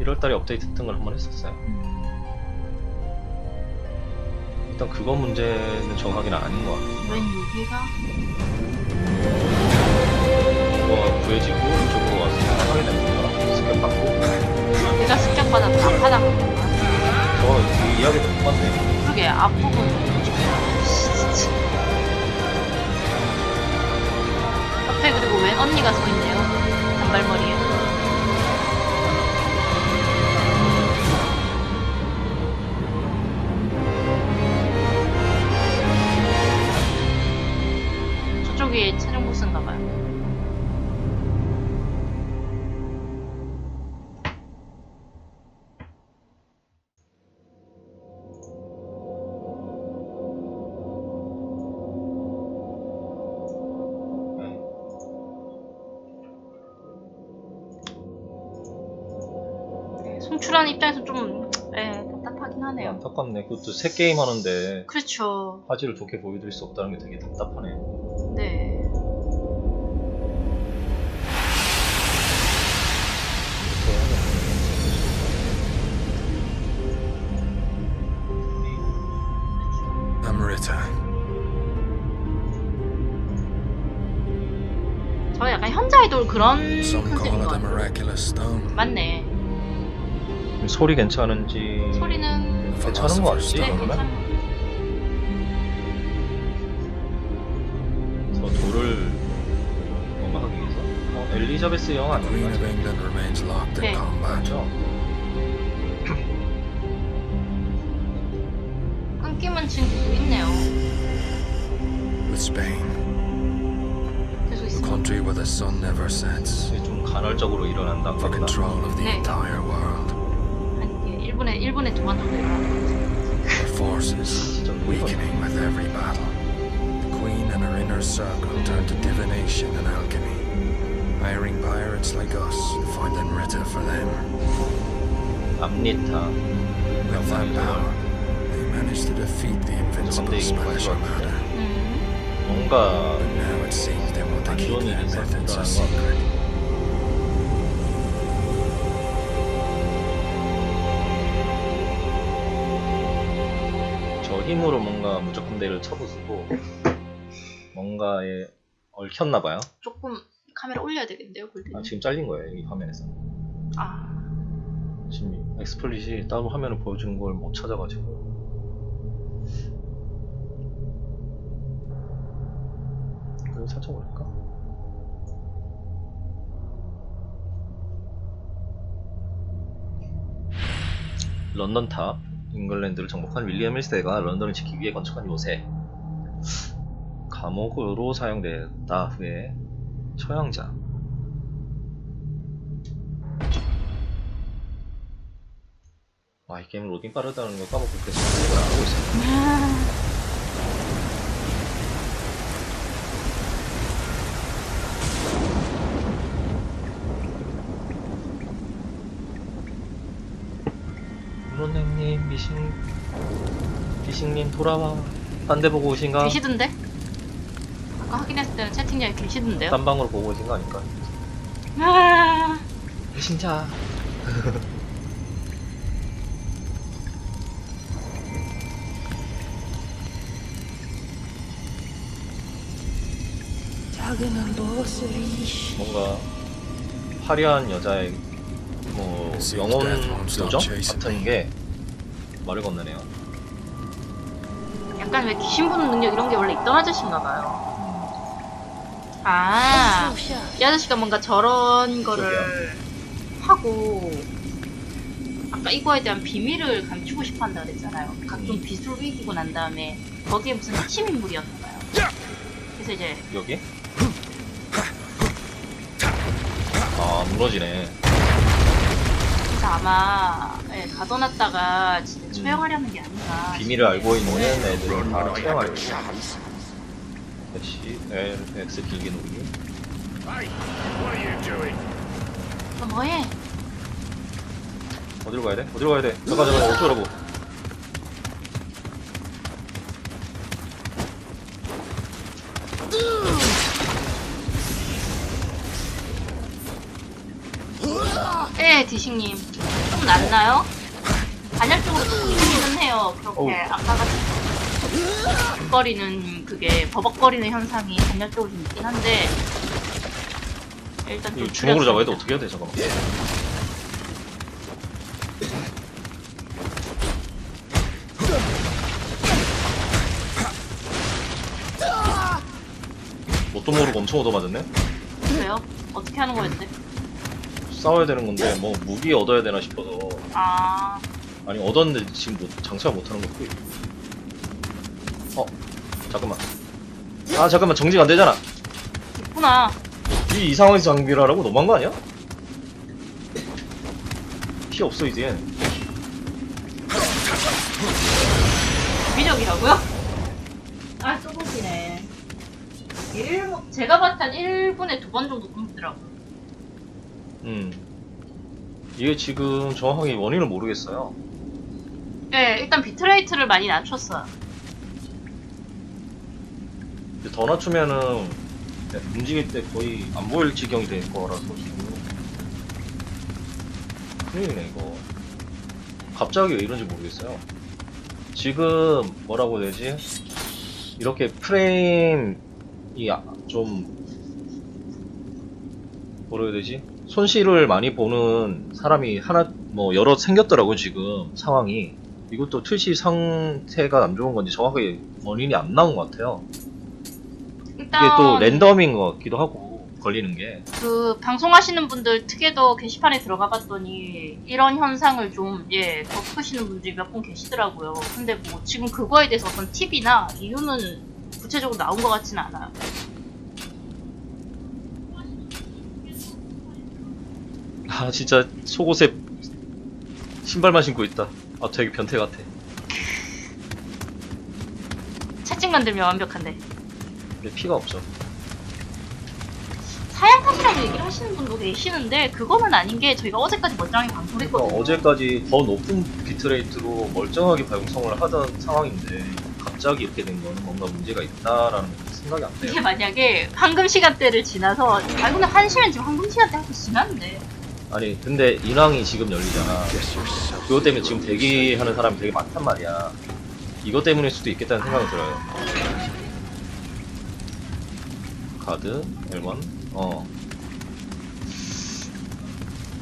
1월달에 업데이트 같은 걸한번 했었어요. 일단 그거 문제는 정확히는 아닌 것 같아요. 웬 여기가? 그거 구해지고 이쪽으로 와서 하게 되는 거라 스캔 받고 내가 습격받아도 안 받아. 저이 이야기도 못 봤네. 그러게 앞부분. 진짜. 앞에 그리고 웬 언니가 서 있네요. 단발머리에. 저쪽이 차량 보스인가 봐요. 네, 송출하는 입장에서 좀 예, 답답하긴 하네요. 안타깝네. 그것도 새 게임 하는데 그렇죠. 화질을 좋게 보여드릴 수 없다는 게 되게 답답하네. 네. 저 약간 현자 아이돌 그런 컨셉인 것 같아요. 맞네. 소리 괜찮은지 소리는 괜찮은 거 같지? 네. 그러면? 괜찮은 것 어, 엘리자베스 영 Queen of 아닌가? England remains locked in 네. combat. 맞죠? 같아요. 끊김은 지금 계속 있네요. With Spain, 계속 the 있습니다. country where the sun never sets, 이게 좀 간헐적으로 일어난다. for control of the 네. entire world. 한 일본에 일본에 두 번 정도 일어나는 Our forces 진짜 weakening with every battle. The Queen and her inner circle turn to divination and alchemy, Hiring pirates like us to find Amrita for them. 암리타 With that power, they managed to defeat the invincible Spanish. Armada. 음, 뭔가 But now it seems they want to 안 keep 좋은 their 일이 methods a 있었다는 거 secret. 저 힘으로 뭔가 무조건 대를 쳐부수고 뭔가에 얽혔나 봐요. 조금 카메라 올려야 되겠는데요, 골드. 아, 지금 잘린 거예요 이 화면에서. 아, 지금 엑스플릿이 따로 화면을 보여주는 걸 못 찾아가지고. 그걸 찾아볼까? 런던 탑, 잉글랜드를 정복한 윌리엄 1세가 런던을 지키기 위해 건축한 요새. 감옥으로 사용됐다 후에 처형자. 와, 이 게임 로딩 빠르다는 걸 까먹고 계속 생각을 안 하고 있어. 문호님, 미싱, 미싱님 돌아와. 딴데 보고 오신가? 계시던데? 아까 확인했을 때는 채팅창에 계시던데요? 딴 방으로 보고 오신 거 아닐까? 아, 배신자. 뭔가 화려한 여자의 뭐 영혼 요정 같은 게 말을 건네네요. 약간 왜 귀신 보는 능력 이런 게 원래 있던 아저씨인가 봐요. 아, 이 아저씨가 뭔가 저런 거를 하고 아까 이거에 대한 비밀을 감추고 싶어 한다 그랬잖아요. 각종 음. 비수를 이기고 난 다음에 거기에 무슨 핵심 인물이었나 봐요. 그래서 이제 여기? 아 무너지네. 그래서 아마 예, 가둬놨다가 진짜 음. 처형하려는 게 아닌가. 비밀을 알고 있는 애들을 다 체험하려고. 역시 L, X 길게 누르기. 너 뭐해? 어디로 가야 돼? 어디로 가야 돼? 잠깐 잠깐 어쩌라고 예, 디식님. 좀 낫나요? 단열적으로 조금 있기는 해요. 그렇게. 아까 같이 버벅거리는 그게 버벅거리는 현상이 단열적으로 좀 있긴 한데 일단 좀 주먹으로 잡아야 돼. 어떻게 해야 돼 잠깐만 뭣도 모르고 엄청 얻어맞았네? 그래요? 어떻게 하는 거였대? 싸워야 되는 건데 뭐 무기 얻어야 되나 싶어서 아, 아니 얻었는데 지금 뭐 장착 못하는 것도 있고 어 잠깐만 아 잠깐만 정지가 안 되잖아 있구나. 이, 이 상황에서 장비를 하라고 너무한 거 아니야? 피 없어 이제 비적이라고요? 아, 쪼고시네. 1, 제가 봤을 땐 1분에 두 번 정도 끊더라고요. 음 이게 지금 정확하게 원인을 모르겠어요 네, 일단 비트레이트를 많이 낮췄어요. 근데 더 낮추면은 움직일 때 거의 안 보일 지경이 될 거라서 지금. 큰일이네 이거. 갑자기 왜 이런지 모르겠어요. 지금 뭐라고 해야 되지? 이렇게 프레임이 아- 좀 뭐라 해야 되지? 손실을 많이 보는 사람이 하나 뭐 여러 생겼더라고요 지금 상황이. 이것도 트시 상태가 안 좋은 건지 정확하게 원인이 안 나온 것 같아요 일단 이게 또 랜덤인 것 같기도 하고 걸리는 게 그 방송하시는 분들 특에도 게시판에 들어가 봤더니 이런 현상을 좀 예, 겪으시는 분들이 몇 분 계시더라고요. 근데 뭐 지금 그거에 대해서 어떤 팁이나 이유는 구체적으로 나온 것 같지는 않아요. 아 진짜 속옷에 신발만 신고 있다 아 되게 변태 같아 채찍 만 들면 완벽한데. 근데 피가 없죠 사양탑이라고 얘기를 하시는 분도 계시는데 그거는 아닌 게 저희가 어제까지 멀쩡하게 방송을 그러니까 했거든요. 어제까지 더 높은 비트레이트로 멀쩡하게 발송을 하던 상황인데 갑자기 이렇게 된 거는 뭔가 문제가 있다라는 생각이 안 이게 돼요. 만약에 황금 시간대를 지나서 아 근데 한 시간 지금 황금 시간대 하고 지났는데. 아니 근데 인왕이 지금 열리잖아. 그것 때문에 지금 대기하는 사람이 되게 많단 말이야. 이것 때문일 수도 있겠다는 생각이 들어요 카드 1번 어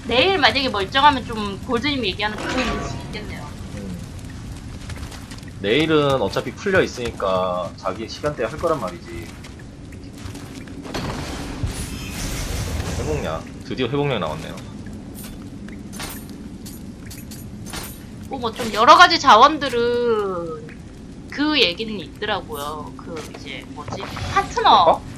내일 만약에 멀쩡하면 좀 골드님이 얘기하는 그거 있을 수 있겠네요. 음. 내일은 어차피 풀려 있으니까 자기 시간대에 할 거란 말이지. 회복량. 드디어 회복량 나왔네요. 뭐좀 여러 가지 자원들은 그 얘기는 있더라고요. 그 이제 뭐지 파트너 어?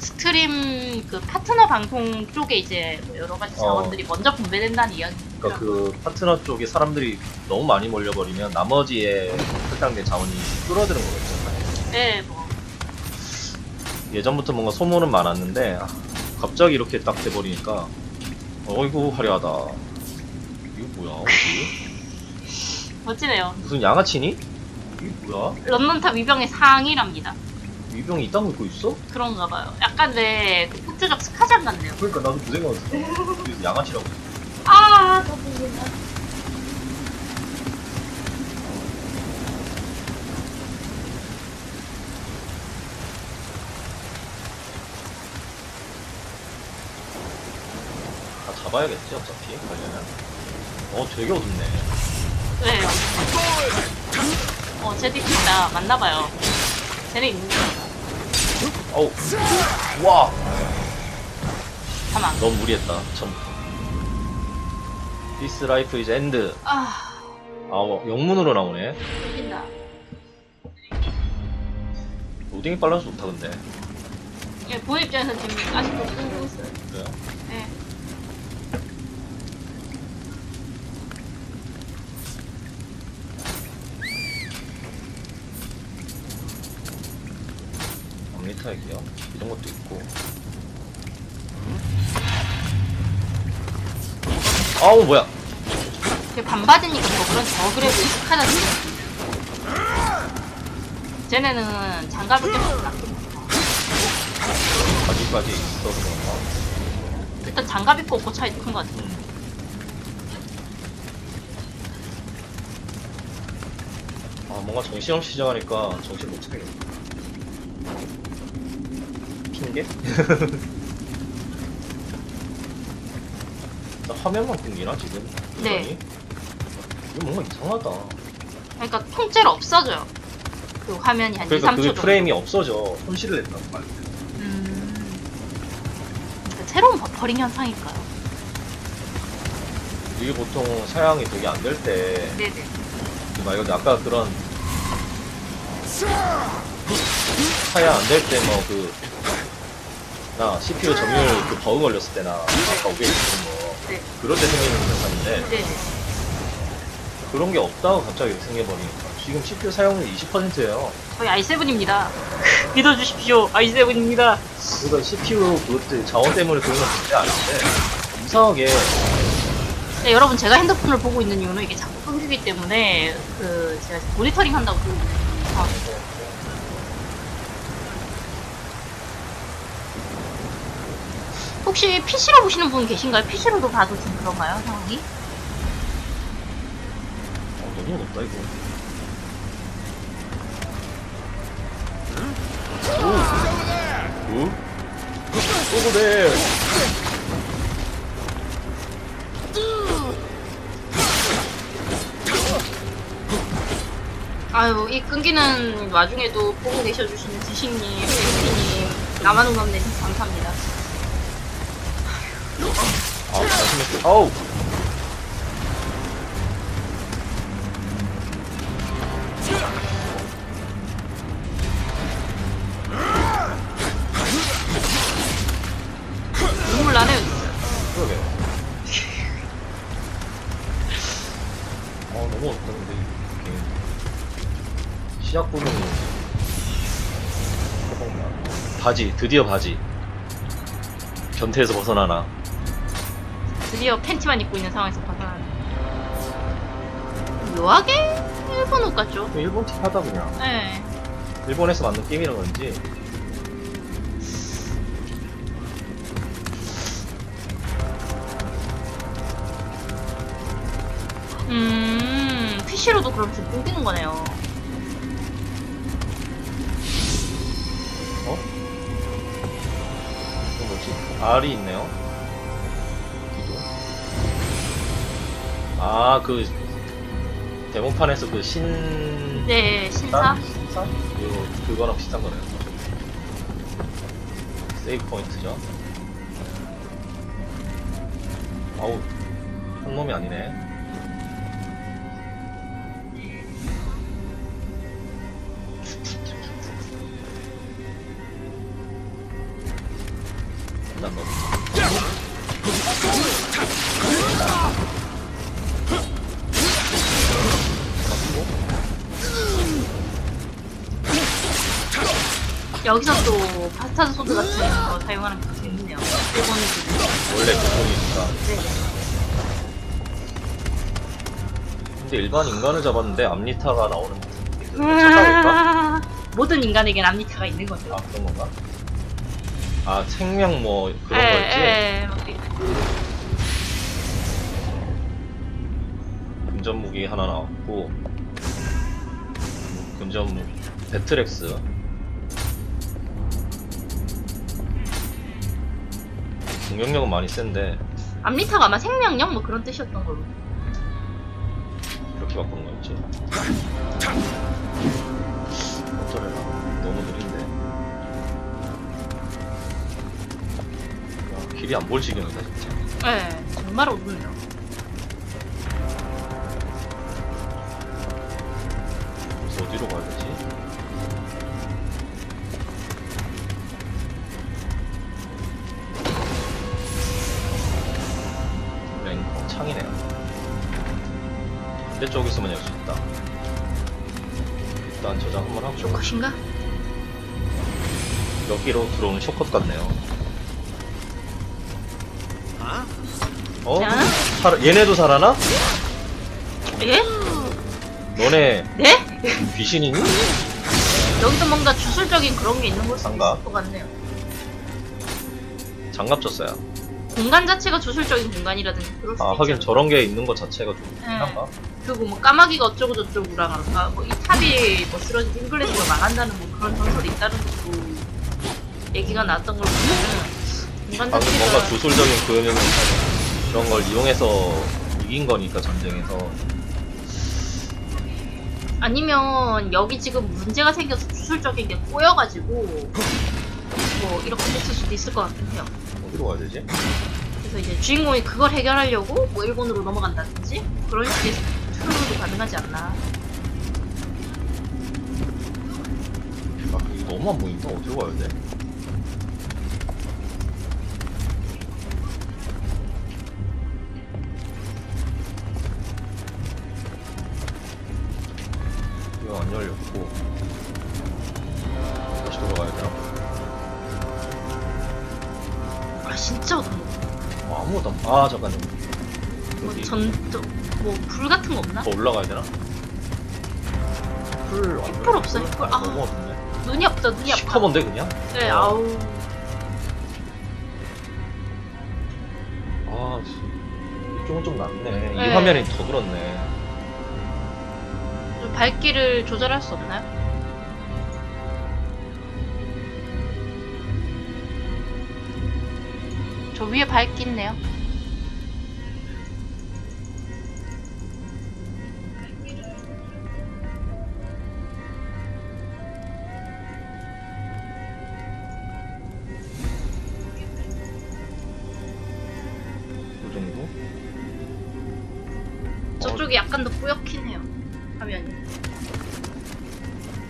스트림 그 파트너 방송 쪽에 이제 뭐 여러 가지 어. 자원들이 먼저 분배된다는 이야기. 그러니까 그 파트너 쪽에 사람들이 너무 많이 몰려버리면 나머지의 할당된 자원이 줄어드는 거겠죠. 네, 뭐 예전부터 뭔가 소문은 많았는데 아, 갑자기 이렇게 딱 돼버리니까 어이구 화려하다. 이거 뭐야? 어디? 멋지네요. 무슨 양아치니? 이게 뭐야? 런던탑 위병의 상이랍니다. 위병이 이딴 거 입고 있어? 그런가 봐요. 약간 왜그 폭주적 스카장 같네요. 그러니까 나도 그 생각을 했어. 그래서 양아치라고. 아, 너무 다 잡아야겠지 어차피 가려면. 어 되게 어둡네. 왜요? 어, 쟤도 있다. 맞나봐요. 쟤네 있는 거. 어우. 와. 가만. 너무 무리했다. 처음부터. This life is end. 아, 아 어, 영문으로 나오네. 웃긴다. 로딩이 빨라서 좋다 근데. 예, 본 입장에서 지금 아직도 쓰고 있어요. 그래요? 예. 암리타액이요. 이런 것도 있고. 아우 뭐야? 그 반바지니까 더 그런 더 그래도 익숙하다 지금. 쟤네는 장갑을 껴서 바지까지 있어서 그런가? 일단 장갑 입고 없고 차이 큰 것 같아. 아 뭔가 정신없이 시작하니까 정신 못 차리겠네 핑계? 나 화면만 끊기나 지금? 네. 여전히? 이거 뭔가 이상하다 그러니까 통째로 없어져요. 그 화면이 한 2, 그러니까 3초 그게 정도. 프레임이 없어져 손실을 냈단 말이야 음. 그러니까 새로운 버퍼링 현상일까요? 이게 보통 사양이 되게 안 될 때 네네. 말 그대로 아까 그런 사양 안 될 때 뭐 그 나 CPU 점유율 그 버그 걸렸을 때나 아까 오게 있는 거 네. 그럴 때 생기는 현상인데 네네. 그런 게 없다고 갑자기 생겨버리니까 지금 CPU 사용률 20%예요 저희 i7입니다. 믿어주십시오. i7입니다. 그러니까 CPU 그것들 자원 때문에 그런 건 절대 아닌데 이상하게 네, 여러분 제가 핸드폰을 보고 있는 이유는 이게 자꾸 끊기기 때문에 그 제가 모니터링 한다고 보고 있는 상황이고 혹시 PC로 보시는 분 계신가요? PC로도 봐도 좀 그런가요 상황이? 어, 너무 높다 이거 오? 오? 또 그래 아유 이 끊기는 와중에도 보고 계셔주시는 지식님, 팬피님, 남한웅감님 감사합니다. 아 아우. 눈물 나네요. 그러게. 아 너무 어렵다 근데 이 게임 시작 부분이 바지 드디어 바지. 변태에서 벗어나나 드디어 팬티만 입고 있는 상황에서 벗어나는. 묘하게 일본 옷 같죠? 일본 팁 하다 그냥 네. 일본에서 만든 게임이라 그런지 음, PC로도 그럼 지금 끊기는 거네요. 어? 이거 뭐지? R이 있네요. 아, 그, 데모판에서 그 신. 네, 신사. 신사? 그, 그거랑 비슷한 거네요. 세이브 포인트죠. 아우, 한 놈이 아니네. 일단 너. 여기서 또 파스타드 소드 같은 거 사용하는 게 재밌네요. 일본이 원래 기본이니까. 네네. 근데 일반 인간을 잡았는데 암리타가 나오는 착각일까? 모든 인간에겐 암니타가 있는 거죠. 아 그런 건가? 아 생명 뭐 그런 예, 거였지? 예, 뭐 이- 근접 무기 하나 나왔고 근접 무 배트렉스 공격력은 많이 센데 암니타가 아마 생명력 뭐 그런 뜻이었던 걸로. 그렇게 바꾸는 거였지 어쩌려나 너무 느린데 야, 길이 안 보일 지경이다 진짜 예, 정말 어둡네요. 그래서 어디로 가야 되지? 컷인가? 여기로 들어오는 쇼컷 같네요. 어? 자. 살아, 얘네도 살아나? 예? 너네 네? 귀신이니? 여기도 뭔가 주술적인 그런 게 있는 걸 수도 장갑. 있을 것 같네요. 장갑 줬어요. 공간 자체가 주술적인 공간이라든지 그럴 수도 아 하긴 있죠. 저런 게 있는 것 자체가 좀 네. 이상한가? 그리고 뭐 까마귀가 어쩌고 저쩌고랑 할까 뭐이 탑이 뭐 쓰러진 잉글랜드가 망한다는 뭐 그런 전설이 있다는 것도 얘기가 나왔던 걸 보면은 공간 방금 자체가 뭔가 주술적인 그 그런 걸 이용해서 이긴 거니까 전쟁에서 아니면 여기 지금 문제가 생겨서 주술적인 게 꼬여가지고 뭐 이렇게 됐을 수도 있을 것 같긴 해요. 어디로 가야 되지? 그래서 이제 주인공이 그걸 해결하려고 뭐 일본으로 넘어간다든지 그런 식의 트롤도 가능하지 않나. 아 이거 너무 안 보인다. 어디로 가야 돼? 이거 안 열렸고 다시 돌아가야 되나? 아 진짜 어떤 어, 아무것도 안... 아 잠깐만 뭐 여기 전뭐불 같은 거 없나? 더 올라가야 되나? 풀... 안풀 없어요, 풀. 아. 너무 없네 눈이 없다 눈이 아파. 시커먼데 그냥? 네 어. 아우 아 씨. 이쪽은 좀 낫네 이 네. 화면이 더 그렇네 좀 밝기를 조절할 수 없나요? 저 위에 밝기 있네요. 뿌옇긴 해요. 화면이.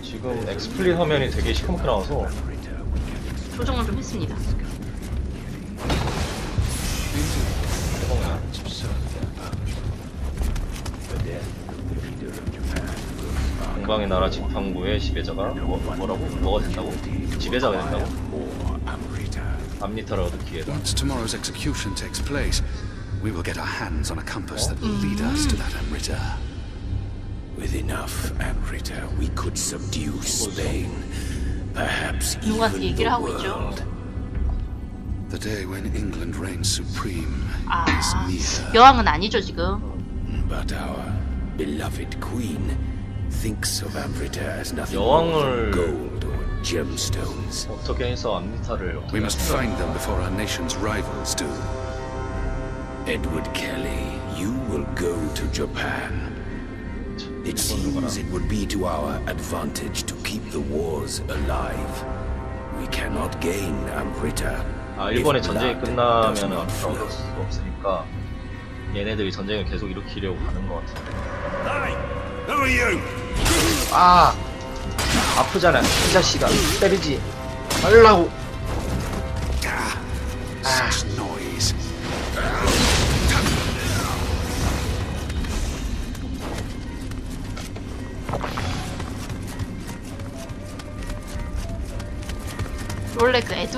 지금 엑스플릿 화면이 되게 시커멓게 나와서 조정을 좀 했습니다. 해보면 동방의 나라 지팡부의 지배자가 뭐, 뭐라고? 뭐가 된다고? 지배자가 된다고? 암리타를 얻을 기회다 Once tomorrow's execution takes place, we will get our hands on a compass that will lead us to that Amrita. With enough Amrita, we could subdue Spain. Perhaps 누가 even 얘기를 the 하고 있죠? world. The day when England reigns supreme 아, is near. 여왕은 아니죠 지금. But our beloved queen thinks of Amrita as nothing 여왕을- more than gold or gemstones. 어떻게 해서 암리타를 어떻게 We must find them before our nation's rivals do. Edward Kelly, you will go to Japan. It seems it would be to our advantage to keep the wars alive. We cannot gain Amrita. 아 일본의 전쟁이 blood does 끝나면 not 앞으로 flow. 수 없으니까 얘네들이 전쟁을 계속 일으키려고 하는 것 같아 Hey, who are you? 아 아프잖아 이 자식아 때리지 말라고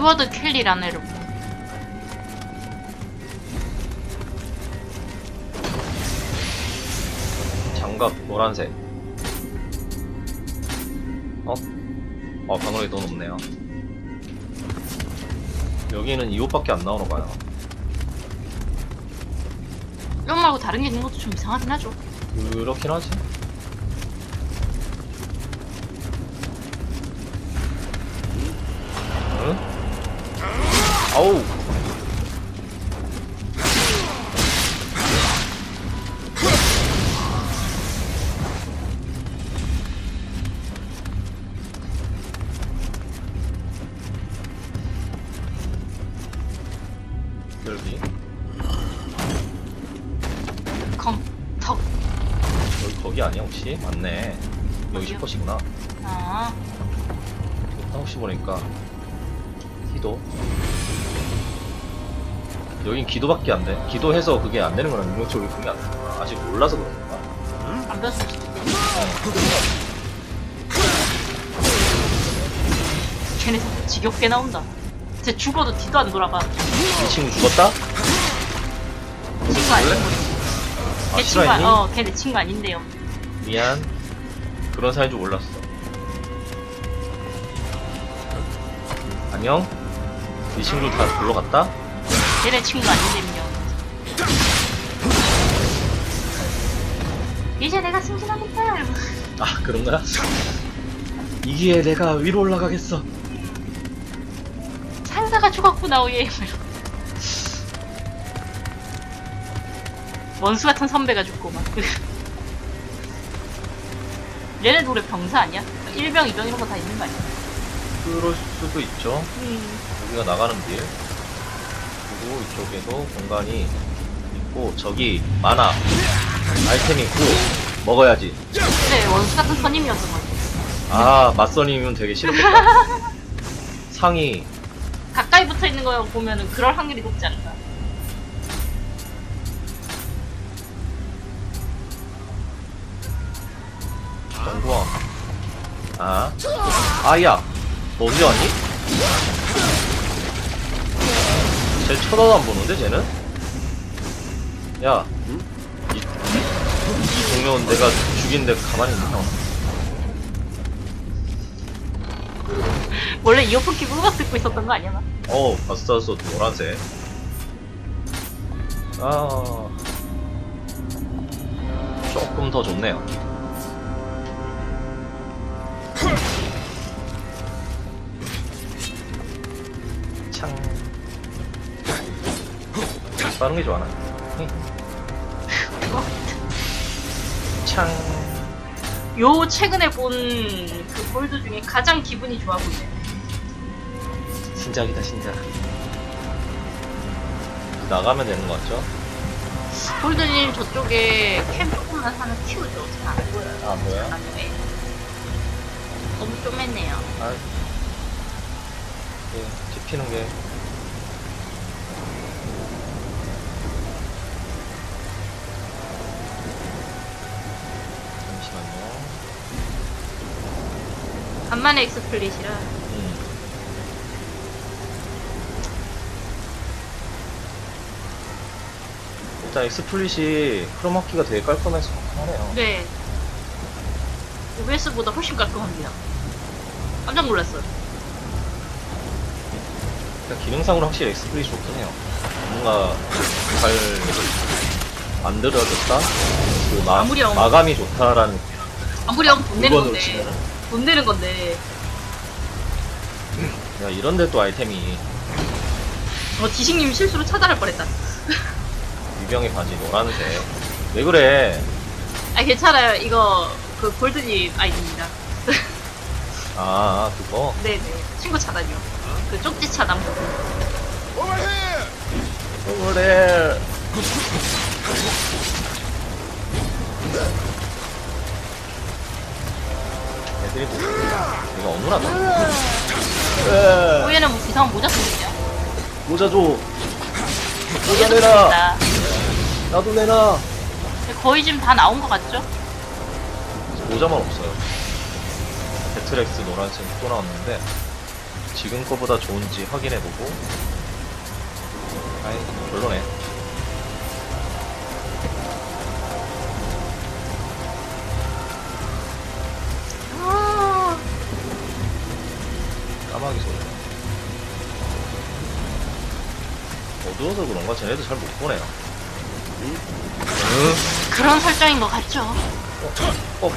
에드워드 켈리라는 애를 뭐 장갑 노란색. 어? 어 방어력이 더 높네요. 여기는 이 옷밖에 안 나오나 봐요. 이런 말고 다른 게 있는 것도 좀 이상하긴 하죠. 그렇긴 하지 아 기도밖에 안 돼. 기도해서 그게 안 되는 거랑 능력적으로 그게 안 되는 아직 몰라서 그런 건가? 안 있겠네. 걔네 지겹게 나온다. 쟤 죽어도 뒤도 안 돌아봐. 이 친구 죽었다? 친구 아니고. 아, 걔 친구, 싫어했니? 어, 걔내 친구 아닌데요. 미안. 그런 사이인 줄 몰랐어. 안녕? 네 친구 다 불러갔다? 걔내 친구 아닌데요. 이제 내가 승진하겠다. 아, 그런 거야? 이 기회에 내가 위로 올라가겠어. 상사가 죽었구나, 오예. 원수 같은 선배가 죽고 막. 얘네 노래 병사 아니야? 1병, 2병 이런 거 다 있는 거 아니야? 그럴 수도 있죠. 음. 여기가 나가는 길. 그리고 이쪽에도 공간이 있고, 저기 많아. 아이템이 있고, 먹어야지. 그래, 원수 같은 선임이어서 뭐. 아, 맞선이면 되게 싫었겠다. 상이, 가까이 붙어 있는 거 보면은 그럴 확률이 높지 않나. 정구왕. 아. 아야. 너 언제 왔니? 쟤 쳐다도 안 보는데, 쟤는? 야. 이, 이 동료는 내가 죽인데 가만히 있냐? 원래 이어폰 끼고 음악 듣고 있었던 거 아니야? 나? 어, 바스타스 노란색. 아. 조금 더 좋네요. 빠른 게 좋아, 나. 창. 요 최근에 본그 볼드 중에 가장 기분이 좋아 보이네. 신작이다, 신작. 나가면 되는 거 같죠? 볼드님 저쪽에 캠 조금만 하나 키우죠. 잘안 보여요. 아, 뭐야? 나중에. 너무 쪼맸네요. 아, 예, 집히는 게. 간만에 엑스플릿이라. 음. 일단 엑스플릿이 크로마키가 되게 깔끔해서 좋하네요 네. OBS보다 훨씬 깔끔합니다. 깜짝 놀랐어요. 그러니까 기능상으로 확실히 엑스플릿이 좋긴 해요. 뭔가 잘 만들어졌다? 그 마, 마감이 좋다라는 아무리 하면 돈 내는 물건으로 건데. 치면은. 돈 내는 건데. 야, 이런데 또 아이템이 어, 지식님 실수로 차단할 뻔했다. 유병의 바지 노란색. 왜 그래? 아, 괜찮아요. 이거, 그, 골드님 아이디입니다. 아, 그거? 네네. 친구 차단이요. 그 쪽지 차단 부분. 그래. 뭐, 이거. 에, 호예는 뭐 이상한 모자 쓰냐? 모자 줘. 모자. 나 나도 내놔. 거의 지금 다 나온 것 같죠? 모자만 없어요. 배트렉스 노란색 또 나왔는데 지금 거보다 좋은지 확인해보고 아이 별로네. 까마귀 소리. 어두워서 그런가? 쟤네도 잘 못 보네요. 응? 그런 설정인 것 같죠? 어,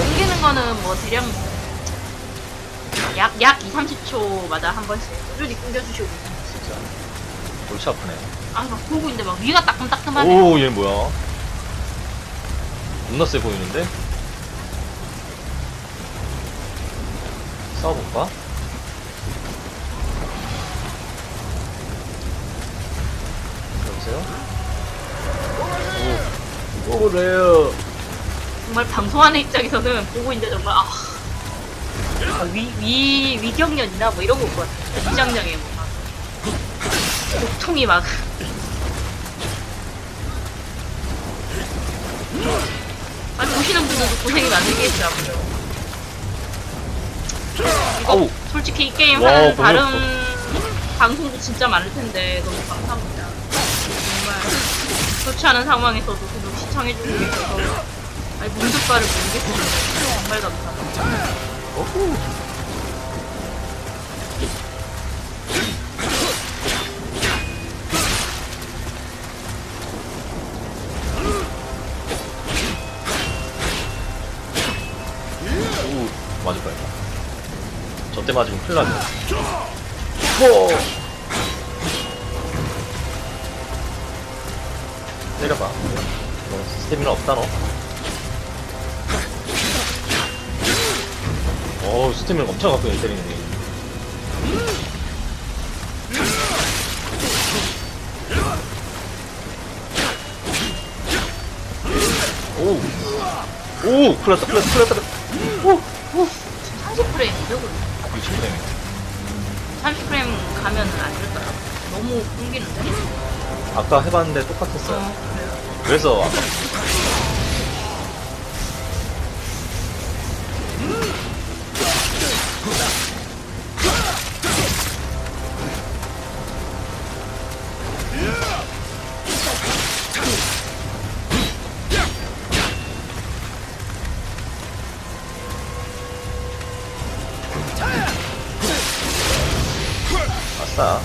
옮기는 거는 뭐 대략 약, 약 2, 30초마다 한 번씩 꾸준히 끊겨주시고 진짜. 골치 아프네. 아, 막 보고 있는데 막 위가 따끔따끔하네 오, 얘 뭐야? 겁나 세 보이는데? 싸워볼까? 여보세요? 오, 오, 레어. 정말 방송하는 입장에서는 보고 있는데 정말 아, 아, 위, 위, 위경련이나 뭐 이런 거 같아 위장량에 뭐 막. 목통이 막 아, 보시는 분들도 고생이 많으시겠죠 아무래도 아우! 솔직히 이 게임 와, 하는 다른 방송도 진짜 많을 텐데 너무 감사합니다. 정말 좋지 않은 상황에서도 계속 시청해주고 계셔서 아니 문득바를 모르겠습니다. 정말 감사합니다. 어후. 저때 맞으면 큰일 나네. 오! 어. 때려봐. 너 스태미나 없다, 너. 어우, 스태미나 엄청 갖고 때리네. 오우. 오! 큰일 났다, 큰일 났다, 큰일 났다. 오! 오! 탄소 프레임, 여기. 90프레임 30프레임 가면은 안 될 거야. 너무 끊기는데? 아까 해봤는데 똑같았어요. 어, 그래서 아싸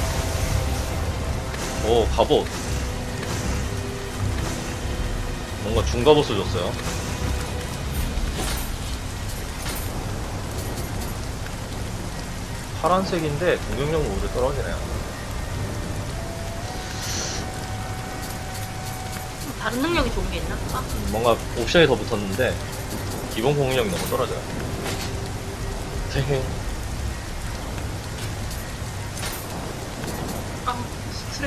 오 갑옷. 뭔가 중갑옷을 줬어요. 파란색인데 공격력 오히려 떨어지네요. 다른 능력이 좋은 게 있나? 아, 뭔가 옵션이 더 붙었는데 기본 공격력이 너무 떨어져요. 헤헤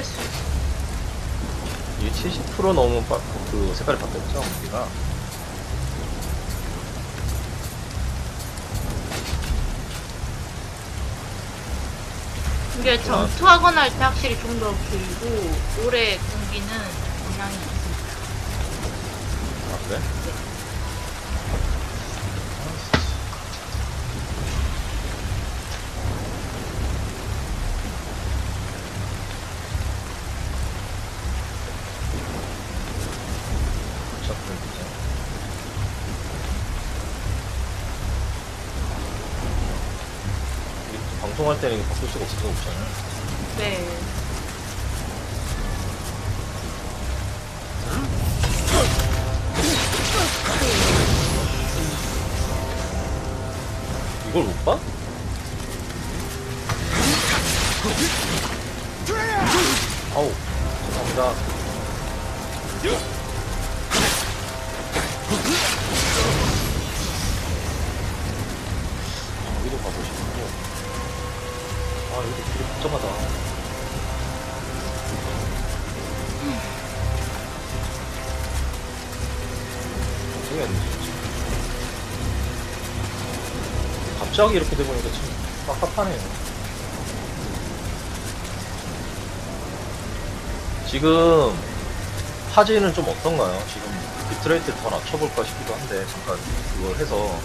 스트레스. 이게 70% 넘으면 바, 그 색깔이 바뀌었죠 우리가 이게 전투하거나 할 때 확실히 좀 더 길고 오래 끊기는 경향이 있습니다. 아 그래? 그쵸, 그렇죠. 방송할 때는 바꿀 수가 없어서 없잖아요. 네. 이걸 못 봐? 했는지. 갑자기 이렇게 돼보니까 참 깝깝하네요. 지금 화질은 좀 어떤가요? 지금 비트레이트 더 낮춰볼까 싶기도 한데 잠깐 그걸 해서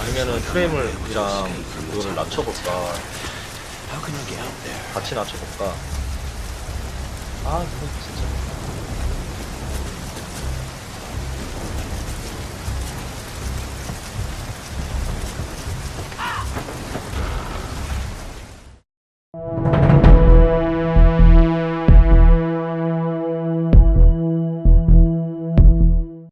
아니면은 프레임을 이랑 그거를 낮춰볼까 같이 낮춰볼까 아 진짜